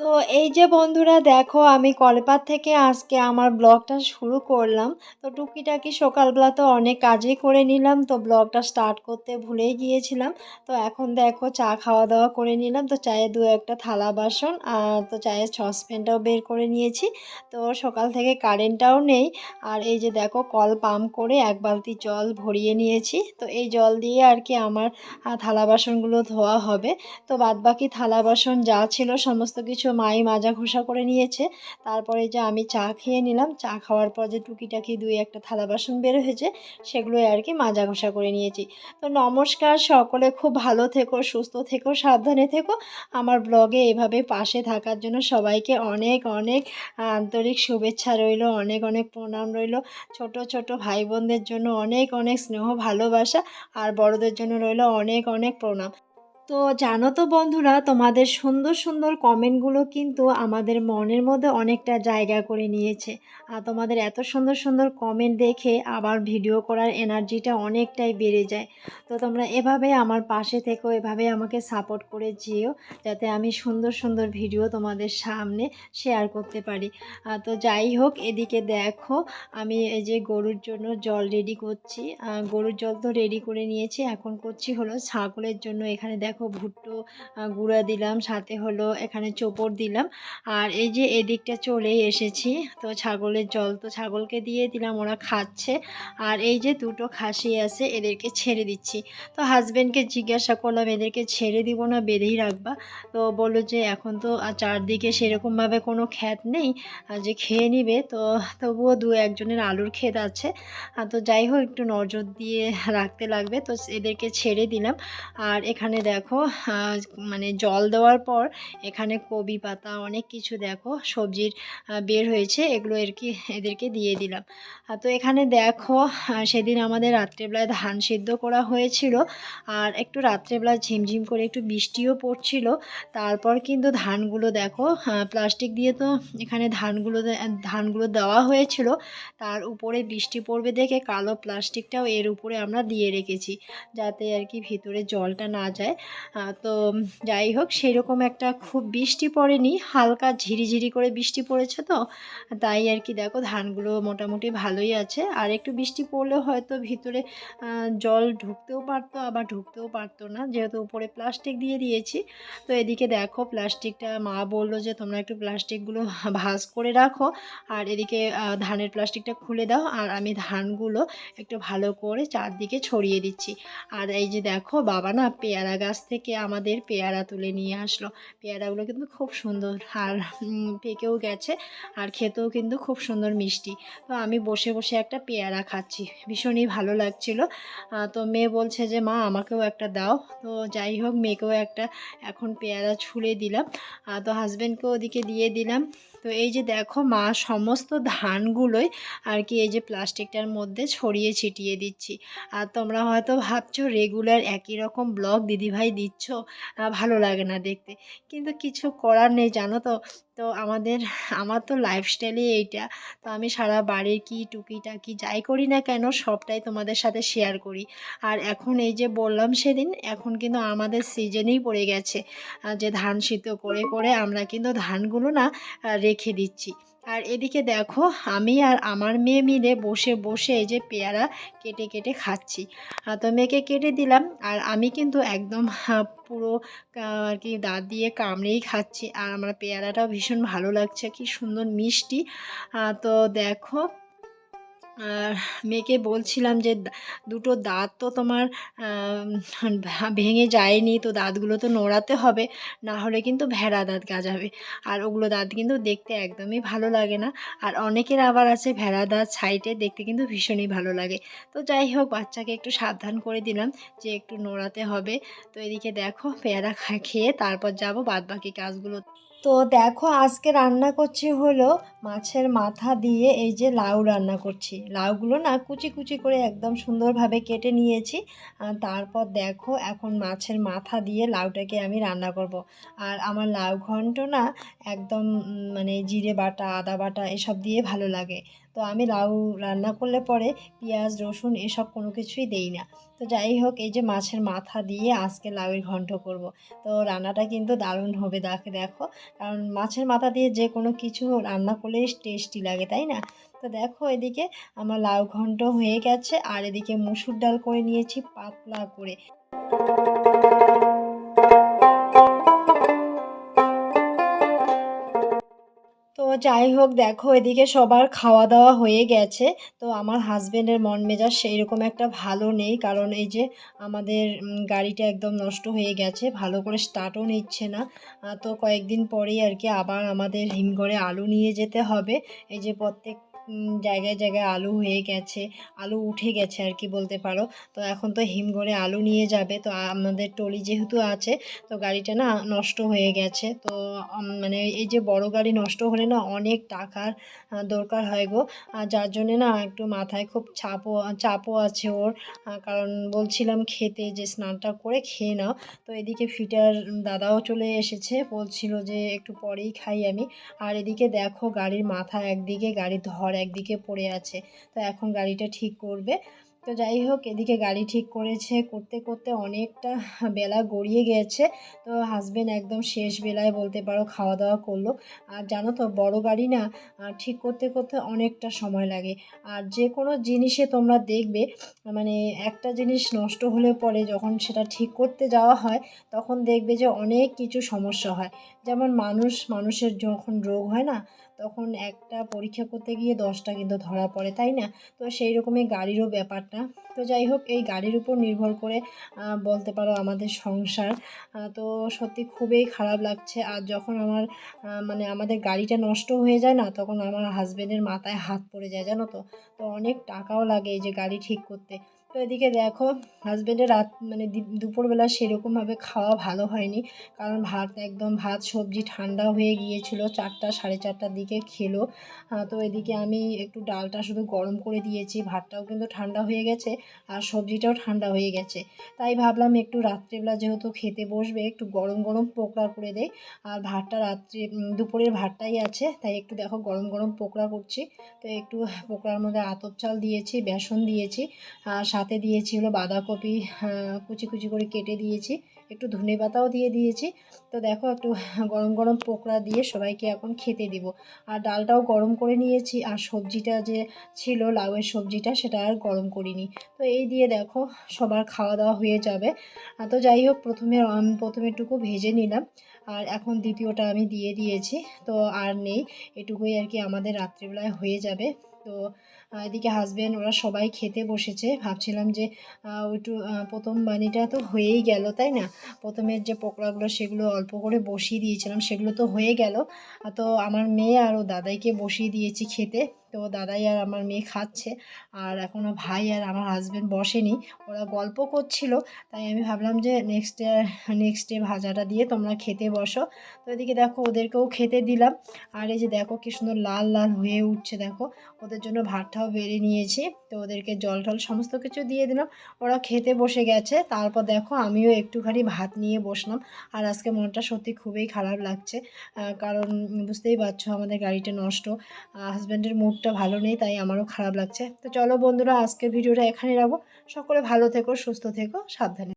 তো এই যে বন্ধুরা দেখো, আমি কলপাত থেকে আজকে আমার ব্লগটা শুরু করলাম। তো টুকিটাকি সকালবেলা তো অনেক কাজই করে নিলাম, তো ব্লগটা স্টার্ট করতে ভুলেই গিয়েছিলাম। তো এখন দেখো, চা খাওয়া দাওয়া করে নিলাম, তো চায়ের দু একটা থালা বাসন আর তো চায়ের সসপ্যানটাও বের করে নিয়েছি। তো সকাল থেকে কারেন্টটাও নেই আর এই যে দেখো, কল পাম্প করে এক বালতি জল ভরিয়ে নিয়েছি। তো এই জল দিয়ে আর কি আমার থালা বাসনগুলো ধোয়া হবে। তো বাদবাকি থালা বাসন যা ছিল, সমস্ত কিছু মাই মাজা ঘষা করে নিয়েছে। তারপরে যে আমি চা খেয়ে নিলাম, চা খাওয়ার পর যে টুকিটাকি দুই একটা থালা বাসন বের হয়েছে, সেগুলোই আর কি মাজা ঘষা করে নিয়েছি। তো নমস্কার, সকলে খুব ভালো থেকো, সুস্থ থেকো, সাবধানে থেকো। আমার ব্লগে এভাবে পাশে থাকার জন্য সবাইকে অনেক অনেক আন্তরিক শুভেচ্ছা রইল, অনেক অনেক প্রণাম রইল। ছোট ছোট ভাই বোনদের জন্য অনেক অনেক স্নেহ ভালোবাসা, আর বড়দের জন্য রইল অনেক অনেক প্রণাম। তো জানো তো বন্ধুরা, তোমাদের সুন্দর সুন্দর কমেন্টগুলো কিন্তু আমাদের মনের মধ্যে অনেকটা জায়গা করে নিয়েছে। আর তোমাদের এত সুন্দর সুন্দর কমেন্ট দেখে আবার ভিডিও করার এনার্জিটা অনেকটাই বেড়ে যায়। তো তোমরা এভাবে আমার পাশে থেকো, এভাবে আমাকে সাপোর্ট করে যেও, যাতে আমি সুন্দর সুন্দর ভিডিও তোমাদের সামনে শেয়ার করতে পারি। তো যাই হোক, এদিকে দেখো, আমি এই যে গরুর জন্য জল রেডি করছি। গরুর জল তো রেডি করে নিয়েছি, এখন করছি হলো ছাগলের জন্য। এখানে দেখো ভুট্টো গুঁড়া দিলাম, সাথে হলো এখানে চোপড় দিলাম। আর এই যে এদিকটা চলেই এসেছি, তো ছাগলের জল তো ছাগলকে দিয়ে দিলাম, ওরা খাচ্ছে। আর এই যে দুটো খাসি আছে, এদেরকে ছেড়ে দিচ্ছি। তো হাজব্যান্ডকে জিজ্ঞাসা করলাম, এদেরকে ছেড়ে দিব না, বেঁধেই রাখবা? তো বলল যে, এখন তো চারদিকে সেরকমভাবে কোনো খ্যাত নেই যে খেয়ে নিবে। তো তবুও দু একজনের আলুর ক্ষেত আছে। তো যাই হোক, একটু নজর দিয়ে রাখতে লাগবে। তো এদেরকে ছেড়ে দিলাম। আর এখানে দেখো আহ, মানে জল দেওয়ার পর এখানে কবি পাতা অনেক কিছু দেখো সবজির বের হয়েছে এগুলো এর কি এদেরকে দিয়ে দিলাম। তো এখানে দেখো সেদিন আমাদের রাত্রেবেলায় ধান সিদ্ধ করা হয়েছিল আর একটু রাত্রেবেলা ঝিমঝিম করে একটু বৃষ্টিও পড়ছিল। তারপর কিন্তু ধানগুলো দেখো প্লাস্টিক দিয়ে তো এখানে ধানগুলো ধানগুলো দেওয়া হয়েছিল। তার উপরে বৃষ্টি পড়বে দেখে কালো প্লাস্টিকটাও এর উপরে আমরা দিয়ে রেখেছি যাতে আর কি ভিতরে জলটা না যায়। তো যাই হোক, সেরকম একটা খুব বৃষ্টি পড়েনি, হালকা ঝিরিঝিরি করে বৃষ্টি পড়েছে তো, তাই আর কি দেখো ধানগুলো মোটামুটি ভালোই আছে। আর একটু বৃষ্টি পড়লে হয়তো ভিতরে জল ঢুকতেও পারতো, আবার ঢুকতেও পারতো না, যেহেতু উপরে প্লাস্টিক দিয়ে দিয়েছি। তো এদিকে দেখো প্লাস্টিকটা মা বলল যে, তোমরা একটু প্লাস্টিকগুলো ভাঁজ করে রাখো, আর এদিকে ধানের প্লাস্টিকটা খুলে দাও, আর আমি ধানগুলো একটু ভালো করে চারদিকে ছড়িয়ে দিচ্ছি। আর এই যে দেখো, বাবা না পেয়ারা গাছ থেকে আমাদের পেয়ারা তুলে নিয়ে আসলো। পেয়ারাগুলো কিন্তু খুব সুন্দর আর পেকেও গেছে আর খেতেও কিন্তু খুব সুন্দর মিষ্টি। তো আমি বসে বসে একটা পেয়ারা খাচ্ছি, ভীষণই ভালো লাগছিল। তো মেয়ে বলছে যে, মা, আমাকেও একটা দাও। তো যাই হোক, মেয়েকেও একটা এখন পেয়ারা ছুলে দিলাম। তো হাজব্যান্ডকেও ওদিকে দিয়ে দিলাম। তো এই যে দেখো মা সমস্ত ধানগুলোই আর কি এই যে প্লাস্টিকটার মধ্যে ছড়িয়ে ছিটিয়ে দিচ্ছি। আর তোমরা হয়তো ভাবছ রেগুলার একই রকম ব্লগ দিদিভাই দিচ্ছ ভালো লাগে না দেখতে। কিন্তু কিছু করার নেই, জানো তো? তো আমাদের, আমার তো লাইফস্টাইলই এইটা। তো আমি সারা বাড়ির কি টুকিটাকি যাই করি না কেন, সবটাই তোমাদের সাথে শেয়ার করি। আর এখন এই যে বললাম সেদিন, এখন কিন্তু আমাদের সিজনেই পড়ে গেছে। যে ধান সিদ্ধ করে করে আমরা কিন্তু ধানগুলো না রেখে দিচ্ছি। আর এদিকে দেখো আমি আর আমার মেয়ে মিলে বসে বসে এই যে পেয়ারা কেটে কেটে খাচ্ছি। তো মেয়েকে কেটে দিলাম আর আমি কিন্তু একদম আহ, পুরো আর কি দাঁত দিয়ে কামড়েই খাচ্ছি। আর আমার পেয়ারাটাও ভীষণ ভালো লাগছে কি সুন্দর মিষ্টি। তো দেখো মেয়েকে বলছিলাম যে দুটো দাঁত তো তোমার ভেঙে যায়নি, তো দাঁতগুলো তো নোড়াতে হবে, না হলে কিন্তু ভেড়া দাঁত গাজাবে। আর ওগুলো দাঁত কিন্তু দেখতে একদমই ভালো লাগে না। আর অনেকের আবার আছে ভেড়া দাঁত সাইডে দেখতে কিন্তু ভীষণই ভালো লাগে। তো যাই হোক, বাচ্চাকে একটু সাবধান করে দিলাম যে একটু নোড়াতে হবে। তো এদিকে দেখো, পেয়ারা খেয়ে তারপর যাব বাদ বাকি কাজগুলো তো দেখো আজকে রান্না করছি হলো মাছের মাথা দিয়ে এই যে লাউ রান্না করছি। লাউগুলো না কুচি কুচি করে একদম সুন্দরভাবে কেটে নিয়েছি। তারপর দেখো এখন মাছের মাথা দিয়ে লাউটাকে আমি রান্না করব। আর আমার লাউ ঘন্ট না একদম মানে জিরে বাটা, আদা বাটা এসব দিয়ে ভালো লাগে। তো আমি লাউ রান্না করলে পরে পেঁয়াজ, রসুন এসব কোনো কিছুই দেই না। তো যাই হোক, এই যে মাছের মাথা দিয়ে আজকে লাউয়ের ঘন্ট করব। তো রান্নাটা কিন্তু দারুণ হবে দেখে দেখো। কারণ মাছের মাথা দিয়ে যে কোনো কিছু রান্না করলেই টেস্টি লাগে, তাই না? তো দেখো এদিকে আমার লাউ ঘন্ট হয়ে গেছে। আর এদিকে মুসুর ডাল করে নিয়েছি পাতলা করে। তো যাই হোক, দেখো, এদিকে সবার খাওয়া দাওয়া হয়ে গেছে। তো আমার হাজব্যান্ডের মন মেজাজ সেই রকম একটা ভালো নেই, কারণ এই যে আমাদের গাড়িটা একদম নষ্ট হয়ে গেছে, ভালো করে স্টার্টও নিচ্ছে না। তো কয়েকদিন পরেই আর কি আবার আমাদের হিমঘরে আলু নিয়ে যেতে হবে। এই যে প্রত্যেক জায়গায় জায়গায় আলু হয়ে গেছে, আলু উঠে গেছে আর কি বলতে পারো। তো এখন তো হিমঘরে আলু নিয়ে যাবে, তো আমাদের টলি যেহেতু আছে, তো গাড়িটা না নষ্ট হয়ে গেছে। তো মানে এই যে বড় গাড়ি নষ্ট হলে না অনেক টাকার দরকার হয় গো। আর যার জন্যে না একটু মাথায় খুব চাপও চাপও আছে ওর। কারণ বলছিলাম খেতে যে স্নানটা করে খেয়ে নাও। তো এদিকে ফিটার দাদাও চলে এসেছে, বলছিল যে একটু পরেই খাই আমি। আর এদিকে দেখো গাড়ির মাথা একদিকে গাড়ির ধর একদিকে পড়ে আছে। তো এখন গাড়িটা ঠিক করবে। তো যাই হোক, এদিকে গাড়ি ঠিক করেছে। করতে করতে অনেকটা বেলা গড়িয়ে গেছে। তো হাজবেন্ড একদম শেষ বেলায় বলতে পারো খাওয়া দাওয়া করল। আর জানো তো, বড় গাড়ি না ঠিক করতে করতে অনেকটা সময় লাগে। আর যে কোনো জিনিসে তোমরা দেখবে মানে একটা জিনিস নষ্ট হলে পরে যখন সেটা ঠিক করতে যাওয়া হয়, তখন দেখবে যে অনেক কিছু সমস্যা হয়। যেমন মানুষ, মানুষের যখন রোগ হয় না তখন একটা পরীক্ষা করতে গিয়ে দশটা কিন্তু ধরা পড়ে, তাই না? তো সেই রকমই গাড়িরও ব্যাপারটা। তো যাই হোক, এই গাড়ির উপর নির্ভর করে বলতে পারো আমাদের সংসার। তো সত্যি খুবই খারাপ লাগছে। আর যখন আমার মানে আমাদের গাড়িটা নষ্ট হয়ে যায় না, তখন আমার হাজবেন্ডের মাথায় হাত পড়ে যায়, জানো তো? তো অনেক টাকাও লাগে এই যে গাড়ি ঠিক করতে। তো এদিকে দেখো হাজবেন্ডের রাত মানে দুপুরবেলা সেরকমভাবে খাওয়া ভালো হয়নি। কারণ ভাত, একদম ভাত, সবজি ঠান্ডা হয়ে গিয়েছিল, চারটা, সাড়ে চারটার দিকে খেলো। তো এদিকে আমি একটু ডালটা শুধু গরম করে দিয়েছি, ভাতটাও কিন্তু ঠান্ডা হয়ে গেছে আর সবজিটাও ঠান্ডা হয়ে গেছে। তাই ভাবলাম একটু রাত্রেবেলা যেহেতু খেতে বসবে, একটু গরম গরম পোকড়া করে দেয় আর ভাতটা রাত্রে দুপুরের ভাতটাই আছে, তাই একটু দেখো গরম গরম পোকড়া করছি। তো একটু পোকড়ার মধ্যে আতপ চাল দিয়েছি, বেসন দিয়েছি, আর সাথে দিয়েছি হলো বাঁধাকপি কুচি কুচি করে কেটে দিয়েছি, একটু ধনে পাতাও দিয়ে দিয়েছি। তো দেখো একটু গরম গরম পোকড়া দিয়ে সবাইকে এখন খেতে দিব। আর ডালটাও গরম করে নিয়েছি, আর সবজিটা যে ছিল, লাউয়ের সবজিটা, সেটা আর গরম করিনি। তো এই দিয়ে দেখো সবার খাওয়া দাওয়া হয়ে যাবে। তো যাই হোক, প্রথমে আমি প্রথমেরটুকু ভেজে নিলাম। আর এখন দ্বিতীয়টা আমি দিয়ে দিয়েছি। তো আর নেই, এটুকুই আর কি আমাদের রাত্রিবেলায় হয়ে যাবে। তো এদিকে হাজবেন্ড ওরা সবাই খেতে বসেছে। ভাবছিলাম যে ওইটু প্রথম বানিটা তো হয়েই গেল, তাই না? প্রথমের যে পকোড়াগুলো সেগুলো অল্প করে বসিয়ে দিয়েছিলাম, সেগুলো তো হয়ে গেল। তো আমার মেয়ে আর ও দাদাইকে বসিয়ে দিয়েছি খেতে। তো দাদাই আর আমার মেয়ে খাচ্ছে। আর এখনও ভাই আর আমার হাজবেন্ড বসেনি, ওরা গল্প করছিল। তাই আমি ভাবলাম যে নেক্সট ডে নেক্সট ডে ভাজাটা দিয়ে তোমরা খেতে বসো। তো এদিকে দেখো ওদেরকেও খেতে দিলাম। আর এই যে দেখো কি সুন্দর লাল লাল হয়ে উঠছে দেখো। ওদের জন্য ভাতটাও বেড়ে নিয়েছি। তো ওদেরকে জল টল সমস্ত কিছু দিয়ে দিলাম। ওরা খেতে বসে গেছে। তারপর দেখো আমিও একটুখানি ভাত নিয়ে বসলাম। আর আজকে মনটা সত্যি খুবই খারাপ লাগছে। কারণ বুঝতেই পারছ আমাদের গাড়িটা নষ্ট। হাজব্যান্ডের মুডটা ভালো নেই, তাই আমারও খারাপ লাগছে। তো চলো বন্ধুরা, আজকের ভিডিওটা এখানে রাখব। সকলে ভালো থেকো, সুস্থ থেকো, সাবধানে